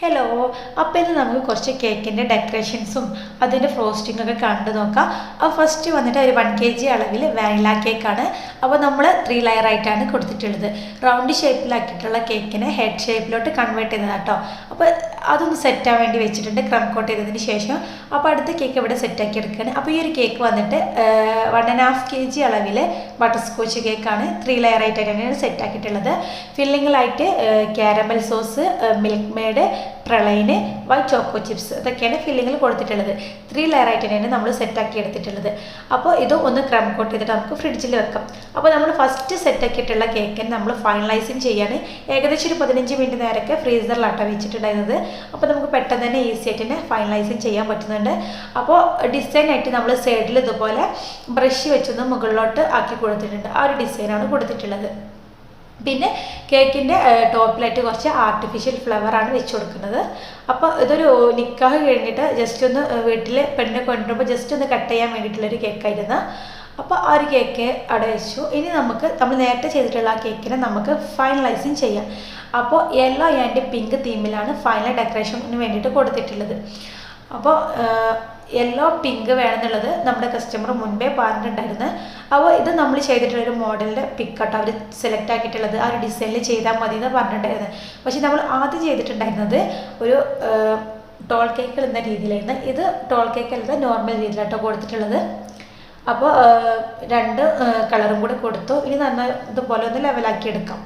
Hello അപ്പോൾ ഇന്ന് നമുക്ക് കുറച്ച് കേക്കിന്റെ ഡെക്കറേഷൻസും അതിന്റെ ഫ്രോസ്റ്റിംഗ് ഒക്കെ കണ്ടു നോക്കാം. അപ്പോൾ ഫസ്റ്റ് വന്നിട്ട് ഒരു വൺ കെ ജി അളവിൽ വാനില കേക്കാണ് അപ്പോൾ നമ്മൾ ത്രീ ലെയർ ആയിട്ടാണ് കൊടുത്തിട്ടുള്ളത്. റൗണ്ട് ഷേപ്പിലാക്കിയിട്ടുള്ള കേക്കിനെ ഹെഡ് ഷേപ്പിലോട്ട് കൺവേർട്ട് ചെയ്തതാണ് കേട്ടോ അപ്പോൾ അതൊന്ന് സെറ്റാൻ വേണ്ടി വെച്ചിട്ടുണ്ട്. ക്രം കോട്ട് ചെയ്തതിന് ശേഷം അപ്പോൾ അടുത്ത കേക്ക് ഇവിടെ സെറ്റാക്കി എടുക്കുകയാണ് അപ്പോൾ ഈ ഒരു കേക്ക് വന്നിട്ട് one and half KG G അളവിൽ ബട്ടർ സ്കോച്ച് കേക്കാണ് ത്രീ ലെയർ ആയിട്ടാണ് സെറ്റ് ആക്കിയിട്ടുള്ളത്. ഫില്ലിങ്ങിലായിട്ട് ക്യാരമൽ സോസ് മിൽക്ക് മെയ്ഡ് പ്രളയിന് വൈറ്റ് ചോക്കോ ചിപ്സ് ഇതൊക്കെയാണ് ഫില്ലിങ്ങിൽ കൊടുത്തിട്ടുള്ളത്. ത്രീ ലെയർ ആയിട്ട് തന്നെയാണ് നമ്മൾ സെറ്റാക്കി എടുത്തിട്ടുള്ളത്. അപ്പോൾ ഇത് ഒന്ന് ക്രം കോട്ട് ചെയ്തിട്ട് നമുക്ക് ഫ്രിഡ്ജിൽ വെക്കാം. അപ്പോൾ നമ്മൾ ഫസ്റ്റ് സെറ്റാക്കിയിട്ടുള്ള കേക്കിന് നമ്മൾ ഫൈനലൈസിങ് ചെയ്യാണ്. ഏകദേശം ഒരു പതിനഞ്ച് മിനിറ്റ് നേരമൊക്കെ ഫ്രീസറിലാട്ട വെച്ചിട്ടുണ്ടായിരുന്നത്. അപ്പോൾ നമുക്ക് പെട്ടെന്ന് തന്നെ ഈസി ആയിട്ട് തന്നെ ഫൈനലൈസിങ് ചെയ്യാൻ പറ്റുന്നുണ്ട്. അപ്പോൾ ഡിസൈൻ ആയിട്ട് നമ്മൾ സൈഡിൽ ഇതുപോലെ ബ്രഷ് വെച്ചൊന്ന് മുകളിലോട്ട് ആക്കി കൊടുത്തിട്ടുണ്ട്. ആ ഒരു ഡിസൈനാണ് കൊടുത്തിട്ടുള്ളത്. പിന്നെ കേക്കിന്റെ ടോപ്പിലായിട്ട് കുറച്ച് ആർട്ടിഫിഷ്യൽ ഫ്ലവറാണ് വെച്ച് കൊടുക്കുന്നത്. അപ്പോൾ ഇതൊരു നിക്കാഹ് കഴിഞ്ഞിട്ട് ജസ്റ്റ് ഒന്ന് വീട്ടിൽ പെണ്ണിനെ കൊണ്ടുവരുമ്പോൾ ജസ്റ്റ് ഒന്ന് കട്ട് ചെയ്യാൻ വേണ്ടിയിട്ടുള്ളൊരു കേക്കായിരുന്നു അപ്പോൾ ആ ഒരു കേക്ക് അവിടെ വെച്ചു. ഇനി നമുക്ക് നമ്മൾ നേരത്തെ ചെയ്തിട്ടുള്ള ആ കേക്കിനെ നമുക്ക് ഫൈനലൈസിങ് ചെയ്യാം. അപ്പോൾ യെല്ലോ ആൻഡ് പിങ്ക് തീമിലാണ് ഫൈനൽ ഡെക്കറേഷന് വേണ്ടിയിട്ട് കൊടുത്തിട്ടുള്ളത്. അപ്പോൾ യെല്ലോ പിങ്ക് വേണമെന്നുള്ളത് നമ്മുടെ കസ്റ്റമർ മുൻപേ പറഞ്ഞിട്ടുണ്ടായിരുന്നു. അപ്പോൾ ഇത് നമ്മൾ ചെയ്തിട്ടുള്ള ഒരു മോഡലിന്റെ പിക്കട്ടോ അവർ സെലക്ട് ആക്കിയിട്ടുള്ളത് ആ ഒരു ഡിസൈനിൽ ചെയ്താൽ മതി എന്ന് പറഞ്ഞിട്ടുണ്ടായിരുന്നു. പക്ഷേ നമ്മൾ ആദ്യം ചെയ്തിട്ടുണ്ടായിരുന്നത് ഒരു ടോൾ കേക്ക് എന്ന രീതിയിലായിരുന്നു. ഇത് ടോൾ കേക്ക് അല്ലാതെ നോർമൽ രീതിയിലാട്ടോ കൊടുത്തിട്ടുള്ളത്. അപ്പോൾ രണ്ട് കളറും കൂടി കൊടുത്തു. ഇനി നന്നായി ഇതുപോലെ ഒന്ന് ലെവലാക്കി എടുക്കാം.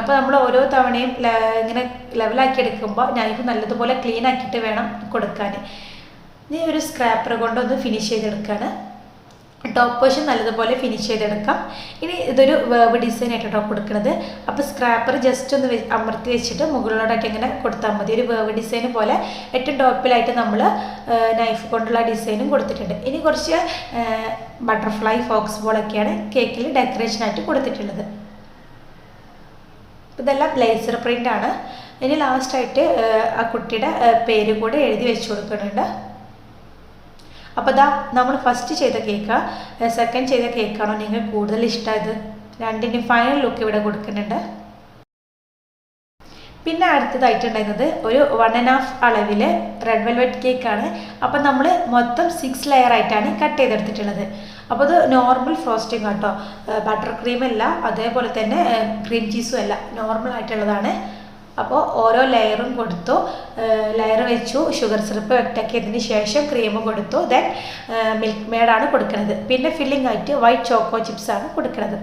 അപ്പോൾ നമ്മൾ ഓരോ തവണയും ഇങ്ങനെ ലെവലാക്കി എടുക്കുമ്പോൾ നൈഫ് നല്ലതുപോലെ ക്ലീൻ ആക്കിയിട്ട് വേണം കൊടുക്കാൻ. ഇനി ഒരു സ്ക്രാപ്പർ കൊണ്ടൊന്ന് ഫിനിഷ് ചെയ്തെടുക്കുകയാണ് ടോപ്പ് പോർഷൻ നല്ലതുപോലെ ഫിനിഷ് ചെയ്തെടുക്കാം. ഇനി ഇതൊരു വേവ് ഡിസൈൻ ആയിട്ടോ കൊടുക്കുന്നത്. അപ്പോൾ സ്ക്രാപ്പർ ജസ്റ്റ് ഒന്ന് അമർത്തി വെച്ചിട്ട് മുകളിലോട്ടൊക്കെ ഇങ്ങനെ കൊടുത്താൽ മതി. ഒരു വേവ് ഡിസൈൻ പോലെ ഏറ്റവും ടോപ്പിലായിട്ട് നമ്മൾ നൈഫ് കൊണ്ടുള്ള ഡിസൈനും കൊടുത്തിട്ടുണ്ട്. ഇനി കുറച്ച് ബട്ടർഫ്ലൈ ഫോക്സ് ബോളൊക്കെയാണ് കേക്കിൽ ഡെക്കറേഷനായിട്ട് കൊടുത്തിട്ടുള്ളത്. ഇതെല്ലാം ബ്ലേസർ പ്രിന്റാണ് ഇനി ലാസ്റ്റായിട്ട് ആ കുട്ടിയുടെ പേര് കൂടെ എഴുതി വെച്ച് കൊടുക്കുന്നുണ്ട്. അപ്പോൾ ദാ നമ്മൾ ഫസ്റ്റ് ചെയ്ത കേക്ക് സെക്കൻഡ് ചെയ്ത കേക്കാണോ നിങ്ങൾക്ക് കൂടുതൽ ഇഷ്ടമായത് രണ്ടിന്റെയും ഫൈനൽ ലുക്ക് ഇവിടെ കൊടുക്കുന്നുണ്ട്. പിന്നെ അടുത്തതായിട്ടുണ്ടായിരുന്നത് ഒരു വൺ ആൻഡ് ഹാഫ് അളവിൽ റെഡ് വെൽവെറ്റ് കേക്കാണ് അപ്പം നമ്മൾ മൊത്തം സിക്സ് ലെയർ ആയിട്ടാണ് കട്ട് ചെയ്തെടുത്തിട്ടുള്ളത്. അപ്പോൾ അത് നോർമൽ ഫ്രോസ്റ്റിംഗ് കേട്ടോ ബട്ടർ ക്രീം അല്ല അതേപോലെ തന്നെ ക്രീം ചീസും അല്ല നോർമൽ ആയിട്ടുള്ളതാണ്. അപ്പോൾ ഓരോ ലെയറും കൊടുത്തു. ലെയർ വെച്ചു. ഷുഗർ സിറപ്പ് വെട്ടാക്കിയതിന് ശേഷം ക്രീം കൊടുത്തു. ദെൻ മിൽക്ക് മെയ്ഡാണ് കൊടുക്കുന്നത് പിന്നെ ഫില്ലിംഗ് ആയിട്ട് വൈറ്റ് ചോക്കോ ചിപ്സാണ് കൊടുക്കുന്നത്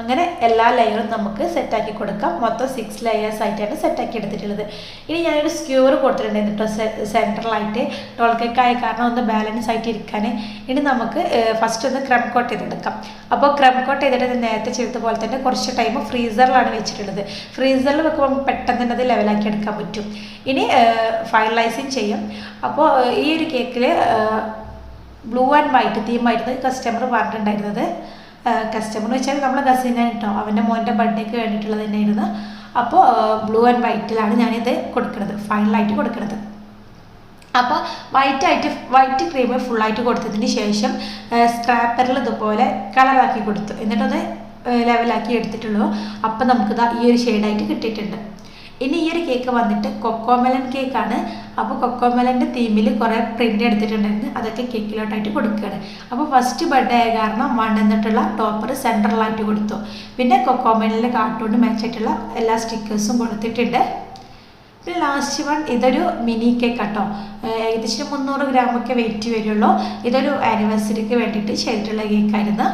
അങ്ങനെ എല്ലാ ലെയറും നമുക്ക് സെറ്റാക്കി കൊടുക്കാം. മൊത്തം സിക്സ് ലെയേഴ്സ് ആയിട്ടാണ് സെറ്റാക്കി എടുത്തിട്ടുള്ളത്. ഇനി ഞാനൊരു സ്ക്യൂർ കൊടുത്തിട്ടുണ്ടായിരുന്നു കേട്ടോ സെൻട്രലായിട്ട് ടോൾക്കേക്കായ കാരണം ഒന്ന് ബാലൻസ് ആയിട്ട് ഇരിക്കാൻ ഇനി നമുക്ക് ഫസ്റ്റ് ഒന്ന് ക്രം കോട്ട് ചെയ്തെടുക്കാം അപ്പോൾ ക്രം കോട്ട് ചെയ്തിട്ട് നേരത്തെ ചെയ്ത പോലെ തന്നെ കുറച്ച് ടൈം ഫ്രീസറിലാണ് വെച്ചിട്ടുള്ളത്. ഫ്രീസറിൽ വെക്കുമ്പോൾ പെട്ടെന്ന് തന്നെ അത് ലെവലാക്കി എടുക്കാൻ പറ്റും. ഇനി ഫൈനലൈസിങ് ചെയ്യും. അപ്പോൾ ഈ ഒരു കേക്കിൽ ബ്ലൂ ആൻഡ് വൈറ്റ് തീമായിരുന്നു കസ്റ്റമർ പറഞ്ഞിട്ടുണ്ടായിരുന്നത്. കസ്റ്റമർ വെച്ചാൽ നമ്മുടെ കസിനാണ് കേട്ടോ. അവന്റെ മോന്റെ ബർത്ത്ഡേക്ക് വേണ്ടിയിട്ടുള്ളത് തന്നെയായിരുന്നു. അപ്പോൾ ബ്ലൂ ആൻഡ് വൈറ്റിലാണ് ഞാനിത് കൊടുക്കുന്നത് ഫൈനലായിട്ട് കൊടുക്കുന്നത് അപ്പോൾ വൈറ്റ് ആയിട്ട് വൈറ്റ് ക്രീം ഫുള്ളായിട്ട് കൊടുത്തതിന് ശേഷം സ്ക്രാപ്പറിൽ ഇതുപോലെ കളറാക്കി കൊടുത്തു. എന്നിട്ടത് ലെവലാക്കി എടുത്തിട്ടുള്ളൂ. അപ്പം നമുക്കിതാ ഈ ഒരു ഷെയ്ഡായിട്ട് കിട്ടിയിട്ടുണ്ട്. ഇനി ഈ ഒരു കേക്ക് വന്നിട്ട് കൊക്കോമെലൻ കേക്കാണ് അപ്പോൾ കൊക്കോമെലന്റെ തീമിൽ കുറേ പ്രിന്റ് എടുത്തിട്ടുണ്ടായിരുന്നു. അതൊക്കെ കേക്കിലോട്ടായിട്ട് കൊടുക്കുകയാണ് അപ്പോൾ ഫസ്റ്റ് ബർത്ത്ഡേ ആയ കാരണം വൺ എന്നിട്ടുള്ള ടോപ്പർ സെൻട്രലായിട്ട് കൊടുത്തു. പിന്നെ കൊക്കോമെലിന്റെ കാർട്ടൂൺ മാച്ചായിട്ടുള്ള എല്ലാ സ്റ്റിക്കേഴ്സും കൊടുത്തിട്ടുണ്ട്. പിന്നെ ലാസ്റ്റ് വൺ ഇതൊരു മിനി കേക്ക് കേട്ടോ ഏകദേശം മുന്നൂറ് ഗ്രാമൊക്കെ വെയിറ്റ് വരുള്ളൂ. ഇതൊരു ആനിവേഴ്സറിക്ക് വേണ്ടിയിട്ട് ചെയ്തിട്ടുള്ള കേക്കായിരുന്നു